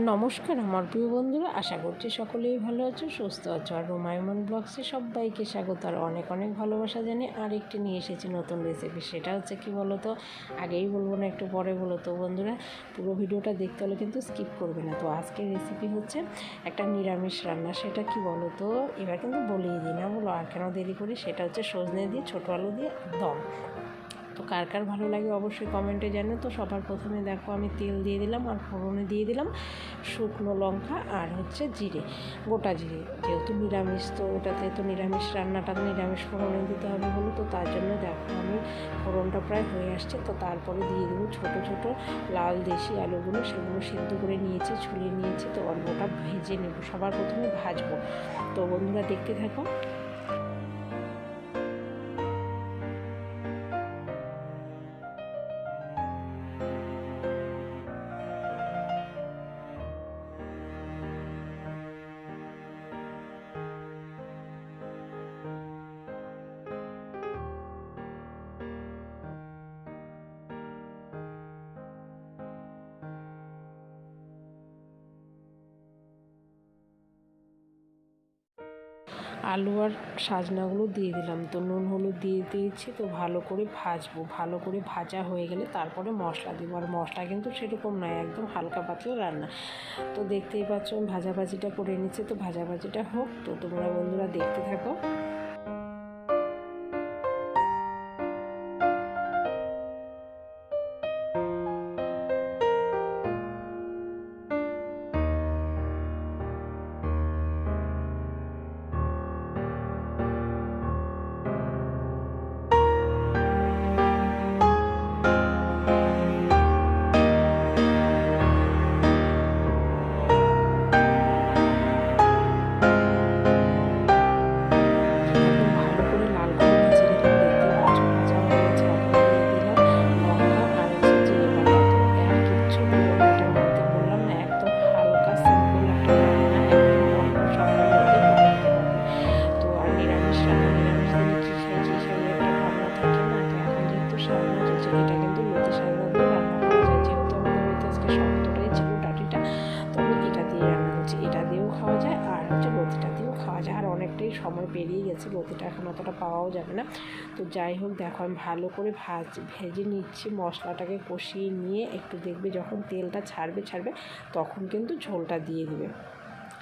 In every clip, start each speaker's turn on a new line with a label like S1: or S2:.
S1: নমস্কার আমার প্রিয় বন্ধুরা, আশা করছি সকলেই ভালো আছো, সুস্থ আছো। আর রোমায়মন ব্লগসে সবাইকে স্বাগত, আর অনেক অনেক ভালোবাসা জানি আর একটি নিয়ে এসেছি নতুন রেসিপি সেটা হচ্ছে কি বলো তো আগেই বলব না, একটু পরে বলো তো বন্ধুরা, পুরো ভিডিওটা দেখতে হলে কিন্তু স্কিপ করবে না। তো আজকের রেসিপি হচ্ছে একটা নিরামিষ রান্না, সেটা কি বলো তো এবার কিন্তু বলেই দিই না, বলো, আর কেন দেরি করি? সেটা হচ্ছে সজনে দিয়ে, ছোটো আলু দিয়ে দম। তো কার কার ভালো লাগে অবশ্যই কমেন্টে জানো। তো সবার প্রথমে দেখো, আমি তেল দিয়ে দিলাম আর ফোড়নে দিয়ে দিলাম শুকনো লঙ্কা আর হচ্ছে জিরে, গোটা জিরে। যেহেতু নিরামিষ, তো ওটাতে তো নিরামিষ রান্নাটা নিরামিষ ফোড়নে দিতে হবে বলো। তো তার জন্য দেখো, আমি ফোড়নটা প্রায় হয়ে আসছে। তো তারপরে দিয়ে দেবো ছোটো ছোটো লাল দেশি আলুগুলো। সেগুলো সিদ্ধ করে নিয়েছি ছুলিয়ে নিয়েছি। তো অল্পটা ভেজে নেব। সবার প্রথমে ভাজবো। তো বন্ধুরা দেখতে থাকো। আলু আর সাজনাগুলো দিয়ে দিলাম। তো নুন, হলুদ দিয়ে দিয়েছি। তো ভালো করে ভাজবো। ভালো করে ভাজা হয়ে গেলে তারপরে মশলা দেবো। আর মশলা কিন্তু সেরকম নয়, একদম হালকা পাতলা রান্না। তো দেখতেই পাচ্ছ ভাজাভাজিটা করে নিচ্ছে। তো ভাজাভাজিটা হোক। তো তোমরা বন্ধুরা দেখতে থাকো। সময় পেরিয়ে গেছে লতিটা এখন অতটা পাওয়াও যাবে না। তো যাই হোক, দেখো আমি ভালো করে ভাজ, ভেজে নিচ্ছি, মশলাটাকে কষিয়ে নিয়ে একটু দেখবে যখন তেলটা ছাড়বে ছাড়বে, তখন কিন্তু ঝোলটা দিয়ে দিবে।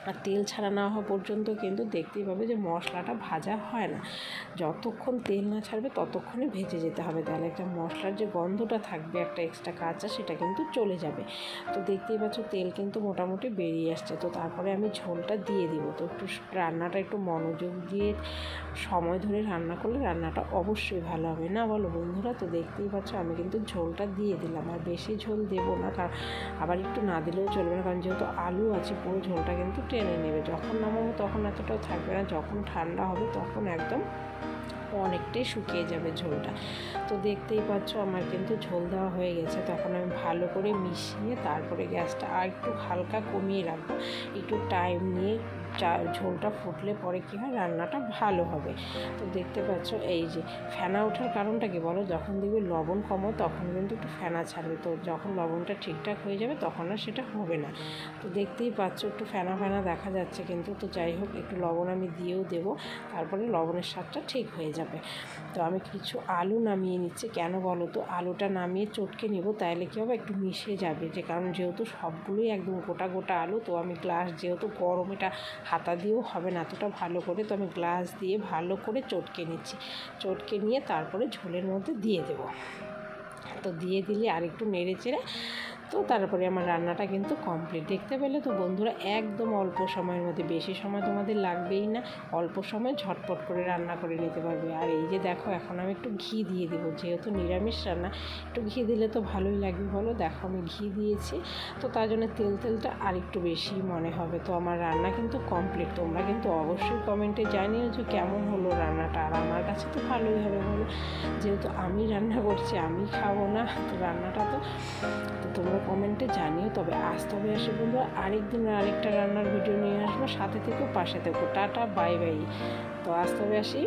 S1: আর তেল ছাড়া না হওয়া পর্যন্ত কিন্তু দেখতেই পাবে যে মশলাটা ভাজা হয় না। যতক্ষণ তেল না ছাড়বে ততক্ষণে ভেজে যেতে হবে। তাহলে একটা মশলার যে গন্ধটা থাকবে, একটা এক্সট্রা কাঁচা, সেটা কিন্তু চলে যাবে। তো দেখতেই পাচ্ছ তেল কিন্তু মোটামুটি বেরিয়ে আসছে। তো তারপরে আমি ঝোলটা দিয়ে দিব। তো একটু রান্নাটা একটু মনোযোগ দিয়ে সময় ধরে রান্না করলে রান্নাটা অবশ্যই ভালো হবে। না, বলো বন্ধুরা, তো দেখতেই পাচ্ছ আমি কিন্তু ঝোলটা দিয়ে দিলাম। আর বেশি ঝোল দেবো না কারণ আবার একটু না দিলেও চলবে না, কারণ যেহেতু আলু আছে, পুরো ঝোলটা কিন্তু টেনে নেবে। যখন নামাবো তখন এতটাও থাকবে না, যখন ঠান্ডা হবে তখন একদম অনেকটাই শুকিয়ে যাবে ঝোলটা। তো দেখতেই পাচ্ছ আমার কিন্তু ঝোল দেওয়া হয়ে গেছে। তখন আমি ভালো করে মিশিয়ে তারপরে গ্যাসটা আর একটু হালকা কমিয়ে রাখব। একটু টাইম নিয়ে চা ঝোলটা ফুটলে পরে কী হয়? রান্নাটা ভালো হবে। তো দেখতে পাচ্ছ এই যে, ফেনা ওঠার কারণটা কি বলো? যখন দেখবে লবণ কমো তখন কিন্তু একটু ফেনা ছাড়বে। তো যখন লবণটা ঠিকঠাক হয়ে যাবে, তখন আর সেটা হবে না। তো দেখতেই পাচ্ছ একটু ফেনা ফেনা দেখা যাচ্ছে কিন্তু। তো যাই হোক, একটু লবণ আমি দিয়েও দেবো। তারপরে লবণের স্বাদটা ঠিক হয়ে যাবে। তো আমি কিছু আলু নামিয়ে নিচ্ছি। কেন বলো তো? আলুটা নামিয়ে চটকে নেব, তাইলে কী হবে? একটু মিশে যাবে। যে কারণ যেহেতু সবগুলোই একদম গোটা গোটা আলু, তো আমি গ্লাস যেহেতু গরম, এটা হাতা দিয়েও হবে না, এতটা ভালো করে। তো আমি গ্লাস দিয়ে ভালো করে চটকে নিচ্ছি। চটকে নিয়ে তারপরে ঝোলের মধ্যে দিয়ে দেবো। তো দিয়ে দিলে আর একটু নেড়ে চেড়ে তো তারপরে আমার রান্নাটা কিন্তু কমপ্লিট দেখতে পেলে তো বন্ধুরা একদম অল্প সময়ের মধ্যে, বেশি সময় তোমাদের লাগবেই না। অল্প সময় ঝটপট করে রান্না করে নিতে পারবে। আর এই যে দেখো, এখন আমি একটু ঘি দিয়ে দেবো, যেহেতু নিরামিষ রান্না, একটু ঘি দিলে তো ভালোই লাগবে বলো। দেখো আমি ঘি দিয়েছি, তো তার জন্য তেল তেলটা আর একটু বেশি মনে হবে। তো আমার রান্না কিন্তু কমপ্লিট তোমরা কিন্তু অবশ্যই কমেন্টে জানিও যে কেমন হলো রান্নাটা, আর আমার কাছে তো ভালোই হবে বলো। যেহেতু আমি রান্না করছি, আমি খাব না, তো রান্নাটা তো তোমরা কমেন্টে জানিও, তবে আজ তবে আসে বন্ধু আরেকদিন আরেকটা রান্নার ভিডিও নিয়ে আসব, সাথে থেকেও পাশে থেকো, টাটা, বাই বাই। তো আজ তবে আসি।